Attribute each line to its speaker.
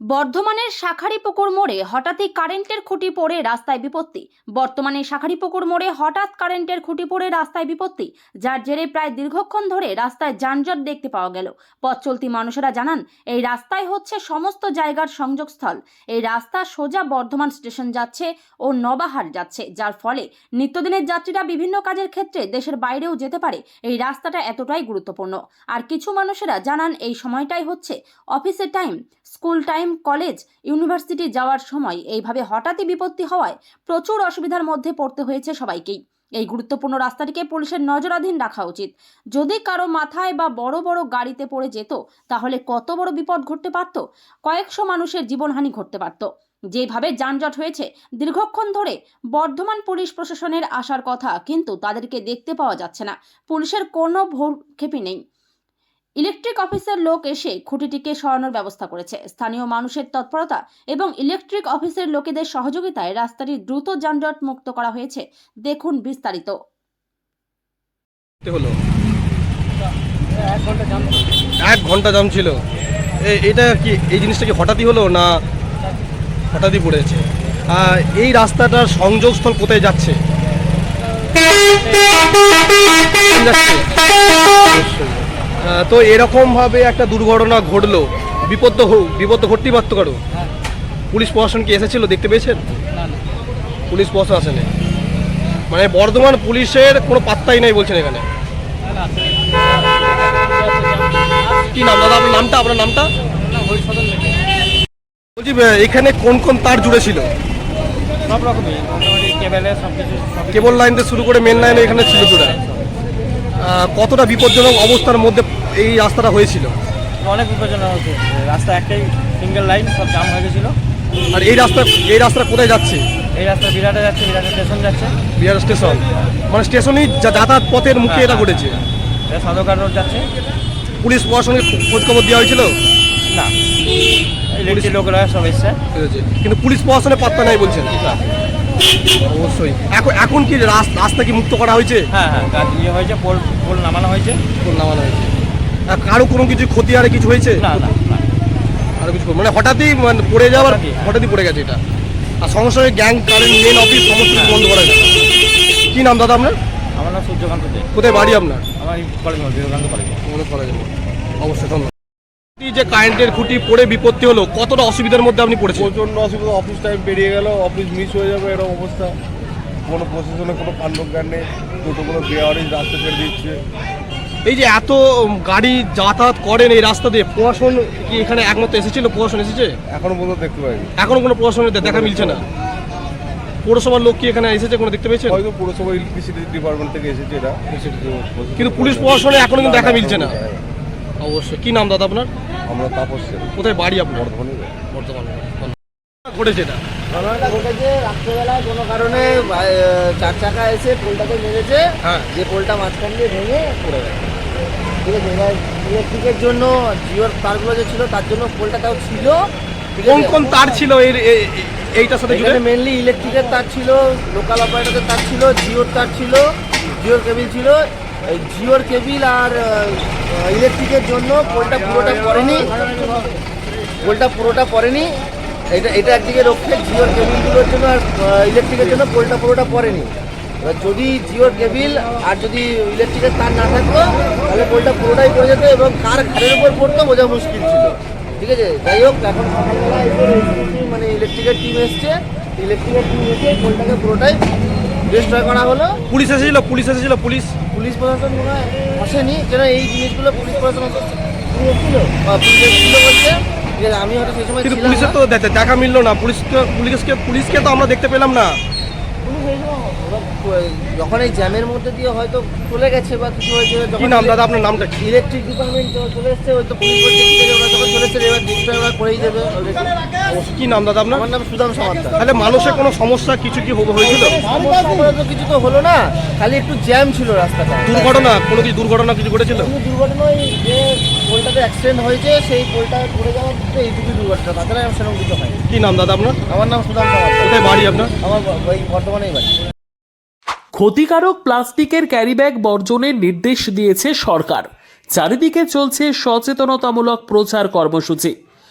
Speaker 1: বর্ধমানের শাখারিপুকুর মোড়ে হঠাৎই কারেন্টের খুঁটি পড়ে রাস্তায় বিপত্তি। বর্তমানে শাখারিপুকুর মোড়ে হঠাৎ কারেন্টের খুঁটি পড়ে রাস্তায় বিপত্তি, যার জেরে প্রায় দীর্ঘক্ষণ ধরে রাস্তায় যানজট দেখতে পাওয়া গেল। পথ চলতি মানুষেরা জানান, এই রাস্তায় হচ্ছে সমস্ত জায়গার সংযোগস্থল। এই রাস্তা সোজা বর্ধমান স্টেশন যাচ্ছে ও নবাহার যাচ্ছে, যার ফলে নিত্যদিনের যাত্রীরা বিভিন্ন কাজের ক্ষেত্রে দেশের বাইরেও যেতে পারে। এই রাস্তাটা এতটাই গুরুত্বপূর্ণ। আর কিছু মানুষেরা জানান, এই সময়টাই হচ্ছে অফিসের time. School time, college, university যাওয়ার সময় এইভাবে হঠাৎই বিপত্তি হওয়ায় প্রচুর অসুবিধার মধ্যে পড়তে হয়েছে সবাইকেই। এই গুরুত্বপূর্ণ রাস্তাটিকে পুলিশের নজরাধীন রাখা উচিত। যদি কারও মাথায় বা বড় বড় গাড়িতে পড়ে যেত, তাহলে কত বড় বিপদ ঘটতে পারত? কয়েকশো মানুষের জীবনহানি ঘটতে পারত। যেভাবে যানজট হয়েছে, দীর্ঘক্ষণ ধরে বর্ধমান পুলিশ প্রশাসনের আসার কথা কিন্তু তাদেরকে দেখতে পাওয়া যাচ্ছে না। পুলিশের কোনো ভোরক্ষেপই নেই। ইলেকট্রিক অফিসের লোক এসে খুঁটিটিকে সরানোর ব্যবস্থা করেছে। স্থানীয় মানুষের তৎপরতা এবং ইলেকট্রিক অফিসের লোকেদের সহযোগিতায় রাস্তাটি দ্রুত যানজট মুক্ত করা হয়েছে। দেখুন বিস্তারিত।
Speaker 2: এক ঘণ্টা জাম
Speaker 3: ছিল। এটা কি, এই জিনিসটা কি হঠাৎই হলো না হঠাৎই পড়েছে? এই রাস্তাটার সংযোগস্থল কোথায় যাচ্ছে? যাচ্ছে? তো এরকম ভাবে একটা দুর্ঘটনা ঘটলো। বিপদ তো হোক বিপদ তো ঘটতেই পারতো
Speaker 2: কারও।
Speaker 3: পুলিশ প্রশাসন কি এসেছিল দেখতে পেয়েছেন? পুলিশ প্রশাসন। আসেনি মানে বর্ধমান পুলিশের কোনো পাত্তাই নাই বলছেন এখানে। কি নাম দাদা আপনার নামটা আপনার নামটা? বলছি এখানে কোন কোন তার জুড়ে ছিল?
Speaker 2: সব রকমই কেবেলে
Speaker 3: লাইন থেকে শুরু করে মেন লাইন এখানে ছিল জুড়ে। কতটা বিপজ্জনক অবস্থার মধ্যে এই রাস্তাটা হয়েছিল?
Speaker 2: অনেক বিপজ্জনক হচ্ছে রাস্তা একটাই সিঙ্গেল লাইন সব জাম হয়ে গেছিল।
Speaker 3: আর এই রাস্তা এই রাস্তা কোথায় যাচ্ছে?
Speaker 2: এই রাস্তা বিরাটে যাচ্ছে বিরাট স্টেশন যাচ্ছে।
Speaker 3: বিরাট স্টেশন মানে স্টেশনই যাতায়াত পথের মুখে এটা ঘটেছে?
Speaker 2: এটা সদরঘাট রোড যাচ্ছে।
Speaker 3: পুলিশ প্রশাসনের খোঁজ খবর দেওয়া হয়েছিল?
Speaker 2: না। লোকেরা সব এসছে।
Speaker 3: কিন্তু পুলিশ প্রশাসনের পাত্তা নাই বলছেন। অবশ্যই। এখন এখন কি রাস্তা কি মুক্ত করা হয়েছে?
Speaker 2: হ্যাঁ হ্যাঁ ইয়ে হয়েছে পোল পোল নামানো হয়েছে।
Speaker 3: কোন নামানো হয়েছে। আর কারও কোনো কিছু ক্ষতি আরে কিছু হয়েছে?
Speaker 2: না না না।
Speaker 3: আরও কিছু মানে হঠাৎই মানে পড়ে যাওয়ার
Speaker 2: হঠাৎই।
Speaker 3: হঠাৎই পড়ে গেছে এটা। আর সঙ্গে সঙ্গে গ্যাং কারেন্ট মেন অফিস সমস্ত কিছু বন্ধ করা গেছে কি নাম দাদা আপনার?
Speaker 2: আমার নাম সূর্যকান্ত দে।
Speaker 3: কোথায় বাড়ি আপনার?
Speaker 2: আমার কলেজ বিবেকানন্দ কলেজ
Speaker 3: যাবে অবশ্যই ধন্যবাদ। যে কারেন্টের খুঁটি পড়ে বিপত্তি হলো কতটা অসুবিধার মধ্যে আপনি পড়েছেন?
Speaker 4: প্রচণ্ড অসুবিধা অফিস টাইম বেরিয়ে গেল অফিস মিস হয়ে যাবে এরকম অবস্থা। কোনো প্রশাসনের কোনো কাণ্ডজ্ঞান নেই টোটোগুলো বেআরিজ রাস্তা ছেড়ে দিচ্ছে।
Speaker 3: এই যে এত গাড়ি যাতায়াত করেন এই রাস্তা দিয়ে প্রশাসন কি এখানে একমাত্র এসেছিল? প্রশাসন এসেছে?
Speaker 4: এখনও পর্যন্ত দেখতে পাইনি।
Speaker 3: এখনও কোনো প্রশাসনের দেখা মিলছে না। পৌরসভার লোক কি এখানে এসেছে কোনো দেখতে পেয়েছে
Speaker 4: হয়তো পুরসভা ইলেকট্রিসিটি ডিপার্টমেন্ট থেকে এসেছে এরা।
Speaker 3: কিন্তু পুলিশ প্রশাসনে এখনও কিন্তু দেখা মিলছে না। অবশ্যই। কি নাম দাদা আপনার?
Speaker 4: আমরা তাপস সেন,
Speaker 3: কোথায় বাড়ি আপনার?
Speaker 4: বর্ধমানে।
Speaker 3: বর্তমানে ঘটেছে এটা?
Speaker 5: ঘটনাটা ঘটেছে রাত্রেবেলায় কোনো কারণে চার চাকা এসে পোলটাকে মেরেছে।
Speaker 3: হ্যাঁ।
Speaker 5: যে পোলটা মাঝখান দিয়ে ভেঙে পড়ে গেছে। ঠিক আছে এবার ইলেকট্রিকের জন্য জিওর তারগুলো যে ছিল তার জন্য পোলটা তাও ছিল। ঠিক
Speaker 3: কোন
Speaker 5: আছে?
Speaker 3: কোন তার ছিল এর এ- এ- এইটার সাথে জুড়ে?
Speaker 5: এখানে মেনলি ইলেকট্রিকের তার ছিল লোকাল অপারেটরের তার ছিল জিওর তার ছিল জিওর কেবিল ছিল এই জিওর কেবিল আর ইলেকট্রিকের জন্য পোলটা পুরোটা পড়েনি পোলটা পুরোটা পড়েনি এটা এটা একদিকে রক্ষে জিওর কেবিলগুলোর জন্য আর ইলেকট্রিকের জন্য পোলটা পুরোটা পড়েনি এবার যদি জিওর কেবিল আর যদি ইলেকট্রিকের তার না থাকতো, তাহলে পোলটা পুরোটাই পড়ে যেত এবং কার ঘাড়ের উপর পড়তো বোঝা মুশকিল ছিল। ঠিক আছে? যাই হোক, এখন সকালবেলা মানে ইলেকট্রিকের টিম এসছে। ইলেকট্রিকের টিম এসে পোলটাকে পুরোটাই ডিস্ট্রয় করা হলো।
Speaker 3: পুলিশ এসেছিল পুলিশ এসেছিল পুলিশ।
Speaker 5: পুলিশ প্রশাসন মনে হয় আসেনি কেন এই জিনিসগুলো পুলিশ প্রশাসন। পুলিশ বলছে। আমি হয়তো সেই সময়
Speaker 3: কিন্তু পুলিশের তো দেখা মিললো না। পুলিশ তো পুলিশকে পুলিশকে তো আমরা দেখতে পেলাম না।
Speaker 5: যখন এই জ্যামের মধ্যে দিয়ে হয়তো চলে গেছে বা কিছু হয়েছে
Speaker 3: কি নাম দাদা? আপনার নামটা
Speaker 5: ইলেকট্রিক ডিপার্টমেন্ট চলে এসছে হয়তো পুলিশ করেই দেবে
Speaker 3: কি নাম দাদা আপনার?
Speaker 5: আমার নাম সুদাম সমাদ্দার
Speaker 3: তাহলে মানুষের কোনো সমস্যা কিছু কি হয়েছিল?
Speaker 5: সমস্যা তো কিছু তো হলো না খালি একটু জ্যাম ছিল রাস্তাটা।
Speaker 3: দুর্ঘটনা কোনো কি দুর্ঘটনা কিছু ঘটেছিল?
Speaker 5: শুধু দুর্ঘটনা ওই যে পোলটাতে অ্যাক্সিডেন্ট হয়েছে সেই পোলটা পড়ে যাওয়ার ক্ষেত্রে দুর্ঘটনা তাছাড়া সেরকম কিছু হয়
Speaker 3: কি নাম দাদা আপনার?
Speaker 5: আমার নাম সুদাম সমাদ্দার
Speaker 3: কোথায় বাড়ি আপনার?
Speaker 5: আমার ওই বর্তমানেই বাড়ি।
Speaker 6: ক্ষতিকারক প্লাস্টিকের ক্যারিব্যাগ বর্জনের নির্দেশ দিয়েছে সরকার। চারিদিকে চলছে সচেতনতামূলক প্রচার কর্মসূচি।